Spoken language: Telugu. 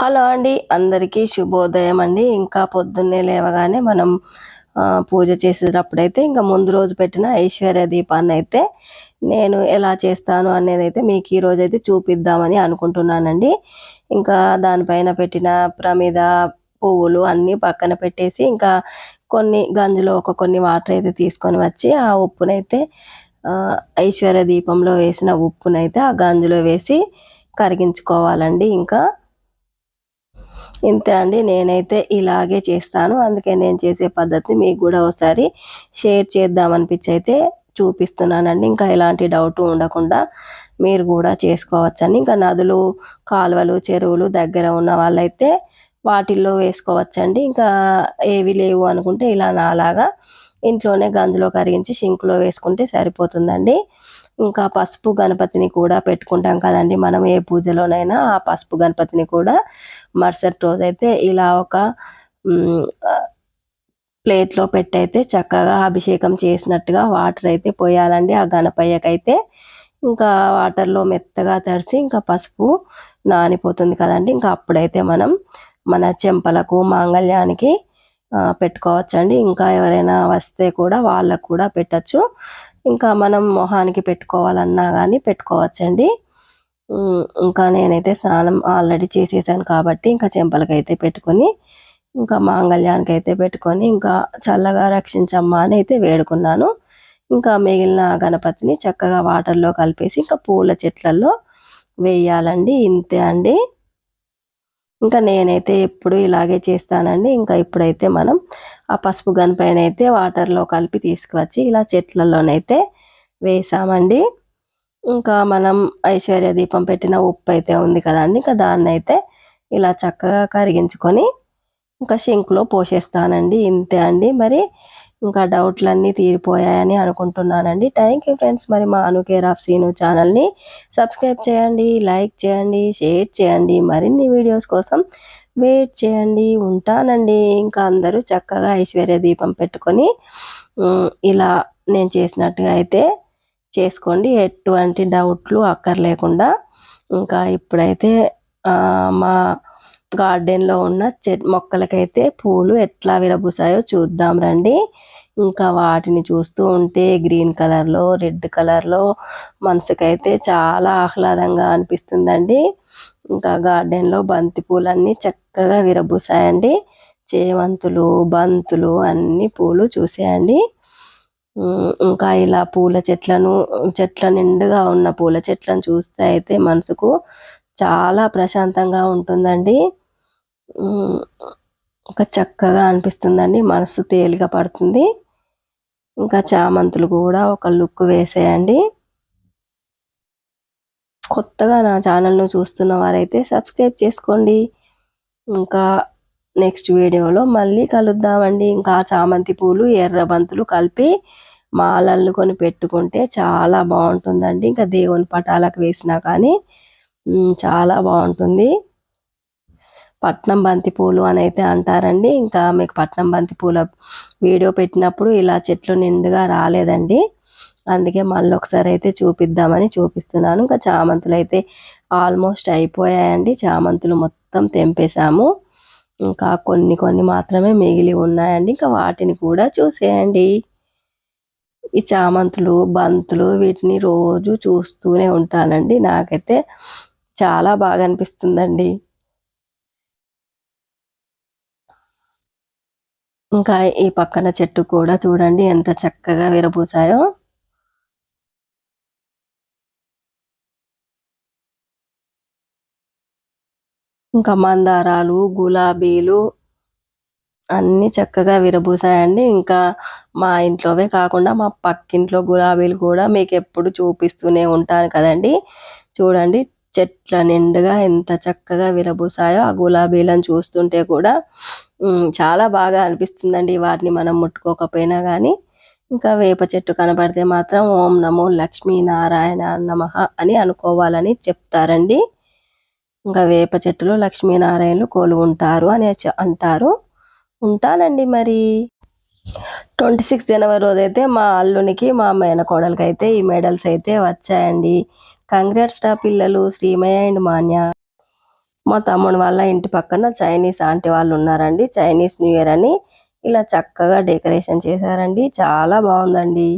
హలో అండి అందరికీ శుభోదయం అండి. ఇంకా పొద్దున్నే లేవగానే మనం పూజ చేసేటప్పుడైతే ఇంకా ముందు రోజు పెట్టిన ఐశ్వర్య దీపాన్ని అయితే నేను ఎలా చేస్తాను అనేది అయితే మీకు ఈ అయితే చూపిద్దామని అనుకుంటున్నానండి. ఇంకా దానిపైన పెట్టిన ప్రమిద పువ్వులు అన్నీ పక్కన పెట్టేసి ఇంకా కొన్ని గంజులో ఒక కొన్ని వాటర్ అయితే తీసుకొని వచ్చి ఆ ఉప్పునైతే ఐశ్వర్య దీపంలో వేసిన ఉప్పునైతే ఆ గంజులో వేసి కరిగించుకోవాలండి. ఇంకా ఇంతే అండి. నేనైతే ఇలాగే చేస్తాను. అందుకే నేను చేసే పద్ధతి మీకు కూడా ఒకసారి షేర్ చేద్దామనిపించి అయితే చూపిస్తున్నానండి. ఇంకా ఎలాంటి డౌట్ ఉండకుండా మీరు కూడా చేసుకోవచ్చండి. ఇంకా నదులు కాలువలు చెరువులు దగ్గర ఉన్న వాళ్ళైతే వాటిల్లో వేసుకోవచ్చండి. ఇంకా ఏవి లేవు అనుకుంటే ఇలా నాలాగా ఇంట్లోనే గంజులో కరిగించి సింక్లో వేసుకుంటే సరిపోతుందండి. ఇంకా పసుపు గణపతిని కూడా పెట్టుకుంటాం కదండి. మనం ఏ పూజలోనైనా ఆ పసుపు గణపతిని కూడా మరుసటి రోజు అయితే ఇలా ఒక ప్లేట్లో పెట్టయితే చక్కగా అభిషేకం చేసినట్టుగా వాటర్ అయితే పోయాలండి. ఆ గణపయ్యకైతే ఇంకా వాటర్లో మెత్తగా తడిసి ఇంకా పసుపు నానిపోతుంది కదండి. ఇంకా అప్పుడైతే మనం మన చెంపలకు మాంగళ్యానికి పెట్టుకోవచ్చండి. ఇంకా ఎవరైనా వస్తే కూడా వాళ్ళకు కూడా పెట్టచ్చు. ఇంకా మనం మొహానికి పెట్టుకోవాలన్నా కానీ పెట్టుకోవచ్చండి. ఇంకా నేనైతే స్నానం ఆల్రెడీ చేసేసాను కాబట్టి ఇంకా చెంపలకైతే పెట్టుకొని ఇంకా మాంగళ్యానికి అయితే పెట్టుకొని ఇంకా చల్లగా రక్షించమ్మా అని అయితే వేడుకున్నాను. ఇంకా మిగిలిన గణపతిని చక్కగా వాటర్లో కలిపేసి ఇంకా పూల చెట్లలో వేయాలండి ఇంతే అండి. ఇంకా నేనైతే ఎప్పుడు ఇలాగే చేస్తానండి. ఇంకా ఇప్పుడైతే మనం ఆ పసుపు గనిపైన అయితే వాటర్లో కలిపి తీసుకువచ్చి ఇలా చెట్లలోనైతే వేసామండి. ఇంకా మనం ఐశ్వర్య దీపం పెట్టిన ఉప్పు అయితే ఉంది కదండి ఇంకా దాన్ని అయితే ఇలా చక్కగా కరిగించుకొని ఇంకా షింక్లో పోసేస్తానండి ఇంతే అండి. మరి ఇంకా డౌట్లన్నీ తీరిపోయాయని అనుకుంటున్నానండి. Thank you friends. మరి మా అనుకేర్ ఆఫ్ సీను ఛానల్ని సబ్స్క్రైబ్ చేయండి లైక్ చేయండి షేర్ చేయండి. మరిన్ని వీడియోస్ కోసం వెయిట్ చేయండి ఉంటానండి. ఇంకా అందరూ చక్కగా ఐశ్వర్య దీపం పెట్టుకొని ఇలా నేను చేసినట్టుగా అయితే చేసుకోండి. ఎటువంటి డౌట్లు అక్కర్లేకుండా. ఇంకా ఇప్పుడైతే మా గార్డెన్లో ఉన్న చెట్ మొక్కలకైతే పూలు ఎట్లా విరబూసాయో చూద్దాం రండి. ఇంకా వాటిని చూస్తూ ఉంటే గ్రీన్ కలర్లో రెడ్ కలర్లో మనసుకైతే చాలా ఆహ్లాదంగా అనిపిస్తుందండి. ఇంకా గార్డెన్లో బంతి పూలన్నీ చక్కగా విరబూసాయండి. చేవంతులు బంతులు అన్ని పూలు చూసేయండి. ఇంకా ఇలా పూల చెట్లను చెట్ల నిండుగా ఉన్న పూల చెట్లను చూస్తే అయితే మనసుకు చాలా ప్రశాంతంగా ఉంటుందండి. ఒక చక్కగా అనిపిస్తుందండి. మనసు తేలిక పడుతుంది. ఇంకా చామంతులు కూడా ఒక లుక్ వేసేయండి. కొత్తగా నా ఛానల్ను చూస్తున్న వారైతే సబ్స్క్రైబ్ చేసుకోండి. ఇంకా నెక్స్ట్ వీడియోలో మళ్ళీ కలుద్దామండి. ఇంకా చామంతి పూలు ఎర్ర బంతులు కలిపి మాలల్లుకొని పెట్టుకుంటే చాలా బాగుంటుందండి. ఇంకా దేవుని పటాలకు వేసినా కానీ చాలా బాగుంటుంది. పట్నం బంతి పూలు అని అయితే అంటారండి. ఇంకా మీకు పట్నం బంతి పూల వీడియో పెట్టినప్పుడు ఇలా చెట్లు నిండుగా రాలేదండి. అందుకే మళ్ళీ ఒకసారి అయితే చూపిద్దామని చూపిస్తున్నాను. ఇంకా చామంతులు అయితే ఆల్మోస్ట్ అయిపోయాయండి. చామంతులు మొత్తం తెంపేశాము. ఇంకా కొన్ని కొన్ని మాత్రమే మిగిలి ఉన్నాయండి. ఇంకా వాటిని కూడా చూసేయండి. ఈ చామంతులు బంతులు వీటిని రోజు చూస్తూనే ఉంటానండి. నాకైతే చాలా బాగా అనిపిస్తుందండి. ఇంకా ఈ పక్కన చెట్టు కూడా చూడండి ఎంత చక్కగా విరబూసాయో. ఇంకా మందారాలు గులాబీలు అన్ని చక్కగా విరబూసాయండి. ఇంకా మా ఇంట్లోవే కాకుండా మా పక్కింట్లో గులాబీలు కూడా మీకు ఎప్పుడు చూపిస్తూనే ఉంటాను కదండి. చూడండి చెట్ల నిండుగా ఎంత చక్కగా విరబూసాయో ఆ గులాబీలను చూస్తుంటే కూడా చాలా బాగా అనిపిస్తుందండి వాటిని మనం ముట్టుకోకపోయినా కానీ ఇంకా వేప చెట్టు కనబడితే మాత్రం ఓం నమో లక్ష్మీ నారాయణ అని అనుకోవాలని చెప్తారండి. ఇంకా వేప చెట్టులో లక్ష్మీనారాయణలు కోలు ఉంటారు అని అంటారు. ఉంటానండి మరి. ట్వంటీ సిక్స్ జనవరి రోజు అయితే మా అల్లునికి మా మేనకోడలకి అయితే ఈ మెడల్స్ అయితే వచ్చాయండి. కంగ్రాట్స్ రా పిల్లలు శ్రీమయ్య అండ్ మాన్య. మా తమ్ముడు వాళ్ళ ఇంటి పక్కన చైనీస్ ఆంటీ వాళ్ళు ఉన్నారండి. చైనీస్ న్యూ ఇయర్ అని ఇలా చక్కగా డెకరేషన్ చేశారండి. చాలా బాగుందండి.